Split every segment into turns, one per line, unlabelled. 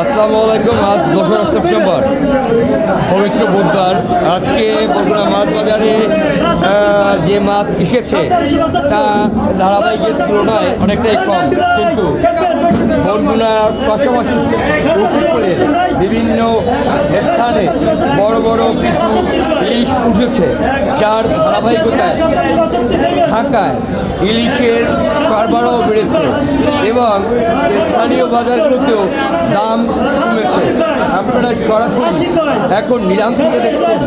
আসসালামু আলাইকুম আজ দোসরা সেপ্টেম্বর, পবিত্র বুধবার। আজকে বগুড়া মাছ বাজারে যে মাছ এসেছে, তা ধারাবাহিকের তুলনায় অনেকটাই কম, কিন্তু বরগুনার পাশাপাশি উপকূলের বিভিন্ন স্থানে বড় বড় কিছু ইলিশ উঠেছে, যার ধারাবাহিকতায় ঢাকায় ইলিশের সরবরাহ বেড়েছে এবং স্থানীয় বাজারগুলোতেও দাম কমেছে। আপনারা সরাসরি এখন নিলাম থেকে দেখছেন।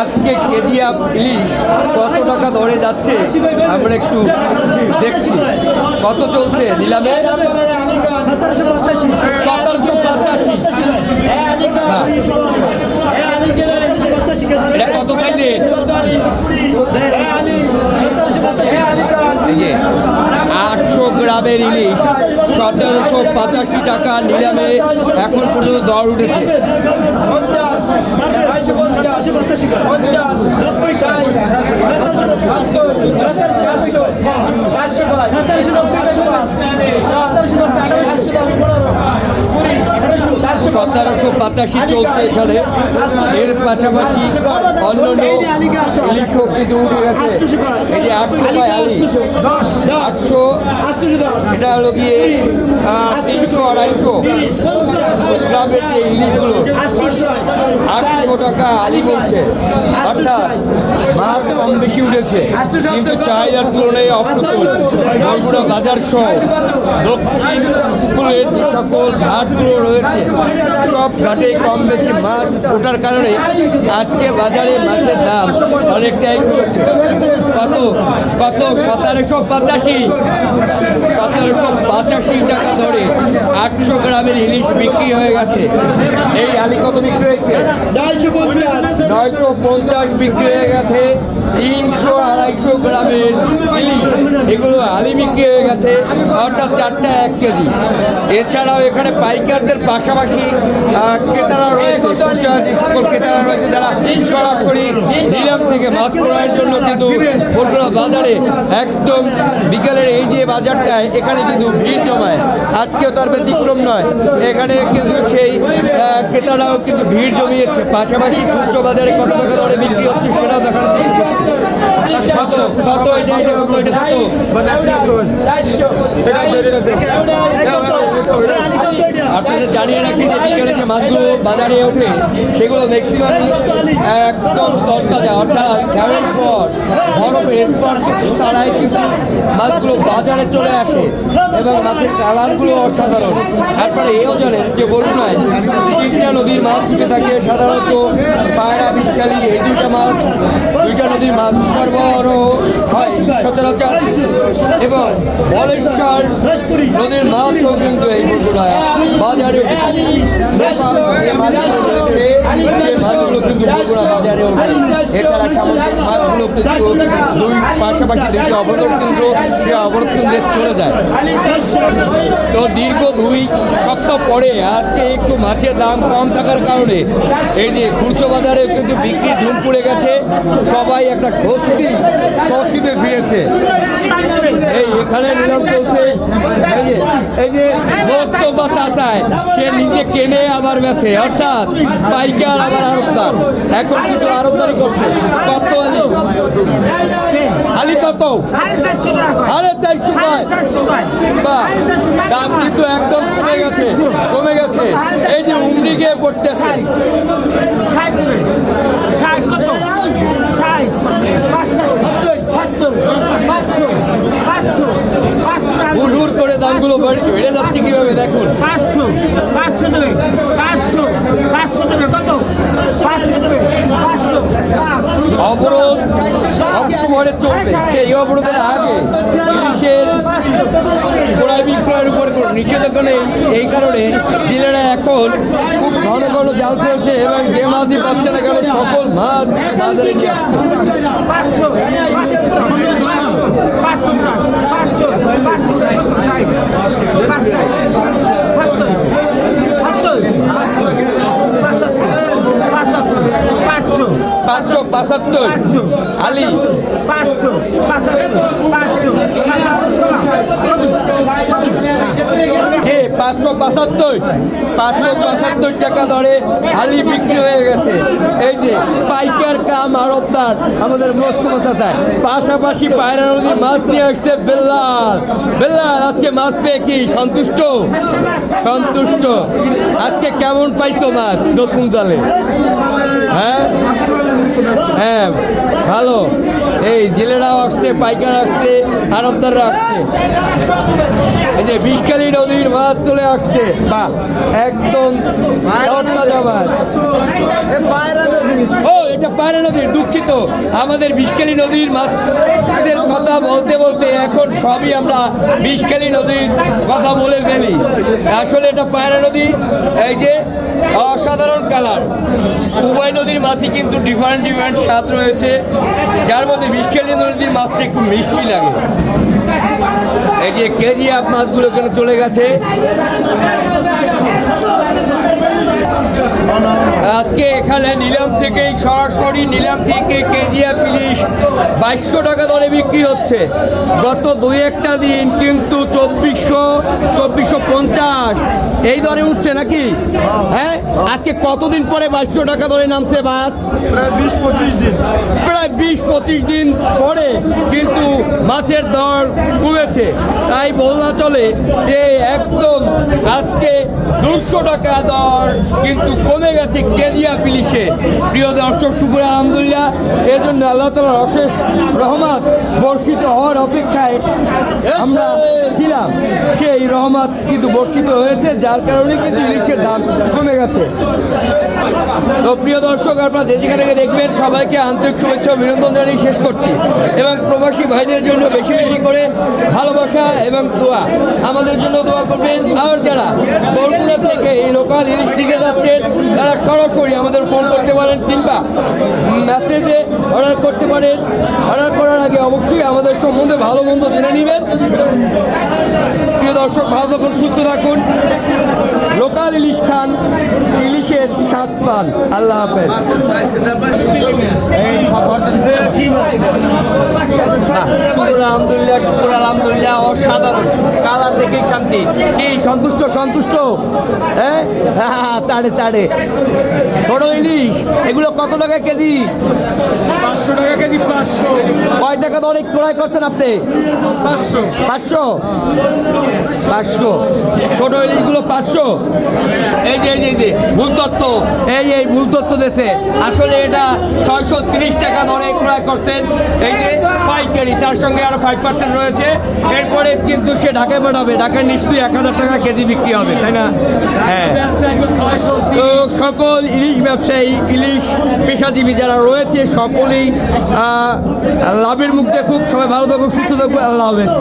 আজকে কেজি আপ ইলিশ কত টাকা ধরে যাচ্ছে, আমরা একটু দেখছি। কত চলছে নিলামে? সতেরোশো পঁচাশি হ্যাঁ এটা কত সাইজের আটশো গ্রামের ইলিশ সতেরোশো পঁচাশি টাকা নিলামে এখন পর্যন্ত দর উঠেছে সতেরোশো পঁচাশি চলছে এখানে। এর পাশাপাশি অন্যান্য ইলিশও কিন্তু উঠে গেছে। যে আটশো আলি। আটশো, এটা হলো গিয়ে তিনশো আড়াইশো। গ্রামের যে ইলিশগুলো। আটশো টাকা আলি বলছে। অর্থাৎ মাছ কম বেশি উঠেছে, কিন্তু চাহিদার তুলনায় অপ্রতুল। বগুড়া বাজার সহ দক্ষিণ উপকূলের যে সকল ঘাটগুলো রয়েছে, সব ঘাটে কম বেশি মাছ ওঠার কারণে আজকে বাজারে মাছের দাম অনেকটাই কমেছে। কত? কত? সতেরোশো পঁচাশি। সতেরোশো পঁচাশি টাকা ধরে আটশো গ্রামের ইলিশ বিক্রি হয়ে গেছে। এই আলি কত নয়শো পঞ্চাশ বিক্রি হয়ে গেছে। তিনশো আড়াইশো গ্রামের এগুলো বিক্রি হয়ে গেছে চারটা এক কেজি। এছাড়াও এখানে পাইকারদের পাশাপাশি ক্রেতারা রয়েছে ক্রেতারা রয়েছে যারা সরাসরি নিলাম থেকে মাছ ক্রয়ের জন্য কিন্তু বগুড়া বাজারে একদম বিকেলের এই যে বাজারটায়, এখানে কিন্তু ভিড় জমায়। আজকেও তার ব্যতিক্রম নয়। এখানে কিন্তু সেই ক্রেতারাও কিন্তু ভিড় জমিয়েছে। পাশাপাশি খুচরো বাজারে কত টাকা দরে বিক্রি হচ্ছে সেটাও দেখানোর চেষ্টা। করছে আপনাদের জানিয়ে রাখি যে বিকেলে যে মাছগুলো বাজারে ওঠে, সেগুলো ম্যাক্সিমাম একদম তরতাজা, অর্থাৎ খেয়ালের পর বরফের স্পর্শে তারাই কিন্তু মাছগুলো বাজারে চলে আসে এবং মাছের কালারগুলো অসাধারণ। তারপরে এও জানেন যে বরুণায় কৃষ্ণা নদীর মাছ থাকে, সাধারণত পায়রা বিষকালি এই দুইটা মাছ, দুইটা নদীর মাছ সরবরাহ হয় সচরাচর। এবং বলেশ্বর নদীর মাছও কিন্তু এই বগুড়ায়। বাজারে মাছগুলো কিন্তু বগুড়া এছাড়া সামুদ্রিক মাছগুলো কিন্তু দুই পাশাপাশি দুটি অবরোধ কেন্দ্র, সে অবরোধ কেন্দ্রে চলে যায়। তো দীর্ঘ দুই সপ্তাহ পরে আজকে একটু মাছের দাম কম থাকার কারণে এই যে খুচরো বাজারে কিন্তু বিক্রি ধুম পড়ে গেছে, সবাই একটা স্বস্তি, স্বস্তিতে ফিরেছে। এখানে নিলাম চলছে। এই যে এই যে চাচায় সে নিজে কেনে আবার বেছে। অর্থাৎ পাইকার আবার আরবদার। এখন কিন্তু আরবদারি করছে। কত আলি? আলি কত? আরে চারশো বাহ দাম কিন্তু একদম কমে গেছে কমে গেছে। এই যে উমরি গিয়ে পড়তেছে। হুড় হুড় করে দামগুলো বেড়ে বেড়ে যাচ্ছে কীভাবে দেখুন
পাঁচশো পাঁচশো দেবে পাঁচশো পাঁচশো দেবে কত পাঁচশো দেবে পাঁচশো
অবরোধ অক্টোবরে চলবে। সেই অবরোধের আগে ইলিশের ক্রয় বিক্রয়ের উপর নিষেধাজ্ঞা নেই। এই কারণে জেলেরা এখন খুব ঘন ঘন জাল ফেলছে এবং যে মাছই পাচ্ছে না কেন, সকল মাছ বাজারে নিয়ে আসছে
পাঁচশো পাঁচশো পাঁচশো পাঁচশো
পাঁচশো পাঁচাত্তর আলি
পাঁচশো পাঁচশো পাঁচশো
এ পাঁচশো পঁচাত্তর, পাঁচশো পঁচাত্তর টাকা দরে হালি বিক্রি হয়ে গেছে। এই যে পাইকার কাম আড়তদার আমাদের মোস্তফা চাচায় পাশাপাশি পায়রা নদীর মাছ নিয়ে আসছে বেল্লাল। বেল্লাল, আজকে মাছ পেয়ে কি সন্তুষ্ট? সন্তুষ্ট। আজকে কেমন পাইছো মাছ নতুন জালে? হ্যাঁ? হ্যাঁ ভালো। এই জেলেরাও আসছে, পাইকার আসছে আড়তদাররা আসছে। এই যে বিষকালী নদীর মাছ চলে আসছে। বা একদম ও এটা পায়রা নদী দুঃখিত। আমাদের বিশকালী নদীর কথা বলতে বলতে এখন সবই আমরা বিষকালী নদীর কথা বলে ফেলি। আসলে এটা পায়রা নদী, এই যে অসাধারণ কালার উভয় নদীর মাছই কিন্তু ডিফারেন্ট ডিফারেন্ট স্বাদ রয়েছে। যার মধ্যে বিষকালী নদীর মাছটা একটু মিষ্টি লাগে। এই যে কেজি আপ মাছগুলো এখানে চলে গেছে? আজকে এখানে নিলাম থেকেই সরাসরি নিলাম থেকে কেজি আপ ইলিশ বাইশশো টাকা দরে বিক্রি হচ্ছে। গত দুই একটা দিন কিন্তু চব্বিশশো চব্বিশশো পঞ্চাশ। এই দরে উঠছে নাকি? হ্যাঁ আজকে কতদিন পরে বাইশশো টাকা দরে নামছে মাছ
প্রায় বিশ পঁচিশ দিন।
প্রায় বিশ পঁচিশ দিন পরে কিন্তু মাছের দর কমেছে। তাই বলা চলে যে একদম আজকে দুশো টাকা দর কিন্তু কমে গেছে কেজিয়া পিলিশে। প্রিয় দর্শক শুকুর আলহামদুলিল্লাহ এর জন্য আল্লাহ তালার অশেষ রহমত বর্ষিত হওয়ার অপেক্ষায় আমরা ছিলাম। সেই রহমত কিন্তু বর্ষিত হয়েছে, যার কারণে কিন্তু ইলিশের দাম কমে গেছে। তো প্রিয় দর্শক, আপনারা যে যেখান দেখবেন, সবাইকে আন্তরিক শুভেচ্ছা অভিনন্দন জানিয়ে শেষ করছি। এবং প্রবাসী ভাইদের জন্য বেশি বেশি করে ভালোবাসা এবং দোয়া। আমাদের জন্য দোয়া করবেন। আর যারা বরগুনা থেকে এই লোকাল ইলিশ শিখে যাচ্ছেন, তারা সরাসরি আমাদের ফোন করতে পারেন কিংবা মেসেজে অর্ডার করতে পারেন। অর্ডার করার আগে অবশ্যই আমাদের সম্বন্ধে ভালো মন্দ জেনে নেবেন। প্রিয় দর্শক ভালো থাকুন সুস্থ থাকুন। লোকাল ইলিশ খান ইলিশের স্বাদ পান। আল্লাহ হাফেজ। আলহামদুলিল্লাহ শুকুর আলহামদুলিল্লাহ অসাধারণ। কালার শান্তি। কি সন্তুষ্ট সন্তুষ্ট? হ্যাঁ? হ্যাঁ তাড়ে তাড়ে। ছোট ইলিশ এগুলো কত টাকা কেজি?
পাঁচশো টাকা কেজি পাঁচশো।
কয় টাকা দরে ক্রয় করছেন আপনি?
পাঁচশো।
পাঁচশো? পাঁচশো। ছোট ইলিশগুলো পাঁচশো? এই যে এই যে এই যে ভুল তত্ত্ব। এই এই ভুল তত্ত্ব দেশে আসলে এটা ছয়শো তিরিশ টাকা দরে ক্রয় করছেন। এই যে পাইকারি তার সঙ্গে আরও ফাইভ পার্সেন্ট রয়েছে। এরপরে কিন্তু সে ঢাকায় পাঠাবে ঢাকায় নিশ্চয়ই এক হাজার টাকা কেজি বিক্রি হবে, তাই না? হ্যাঁ। তো সকল ইলিশ ব্যবসায়ী, ইলিশ পেশাজীবী যারা রয়েছে, সকলেই লাভের মুখ খুব সবাই ভালো থাকুক, সুস্থ থাকুক, আল্লাহ হাফেজ।